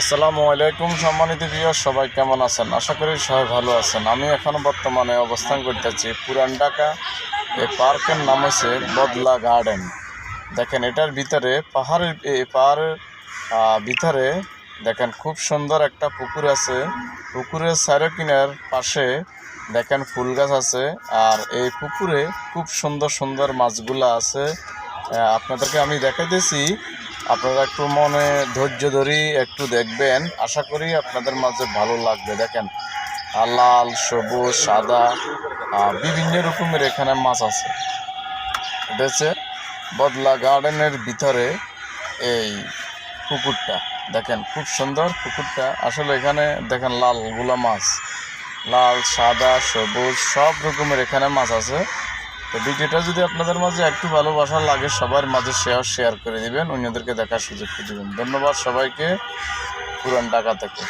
আসসালামু আলাইকুম সম্মানিত প্রিয় সবাই কেমন আছেন? আশা করি সবাই ভালো আছেন। আমি এখন বর্তমানে অবস্থান করতেছি পুরান ঢাকা। এই পার্কের নাম হচ্ছে বদলা গার্ডেন। দেখেন, এটার ভিতরে পাহাড়ের, এই পাহাড়ের ভিতরে দেখেন খুব সুন্দর একটা পুকুর আছে। পুকুরের সাইরকিনের পাশে দেখেন ফুল গাছ আছে। আর এই পুকুরে খুব সুন্দর সুন্দর মাছগুলা আছে। আপনাদেরকে আমি দেখাইতেছি আপনারা একটু মনে, ধৈর্য ধরি একটু দেখবেন। আশা করি আপনাদের মাঝে ভালো লাগবে। দেখেন লাল সবুজ, সাদা বিভিন্ন রকমের এখানে মাছ আছে। হচ্ছে বদলা গার্ডেনের ভিতরে এই পুকুরটা। দেখেন, খুব সুন্দর পুকুরটা। আসলে এখানে দেখেন লালগুলা মাছ। লাল, সাদা, সবুজ, সব রকমের এখানে মাছ আছে। তো ভিডিওটা যদি আপনাদের মাঝে একটু ভালোবাসা লাগে, সবার মাঝে শেয়ার শেয়ার করে দিবেন। অন্যদেরকে দেখার সুযোগ করে দেবেন। ধন্যবাদ সবাইকে। পুরান ঢাকা থেকে।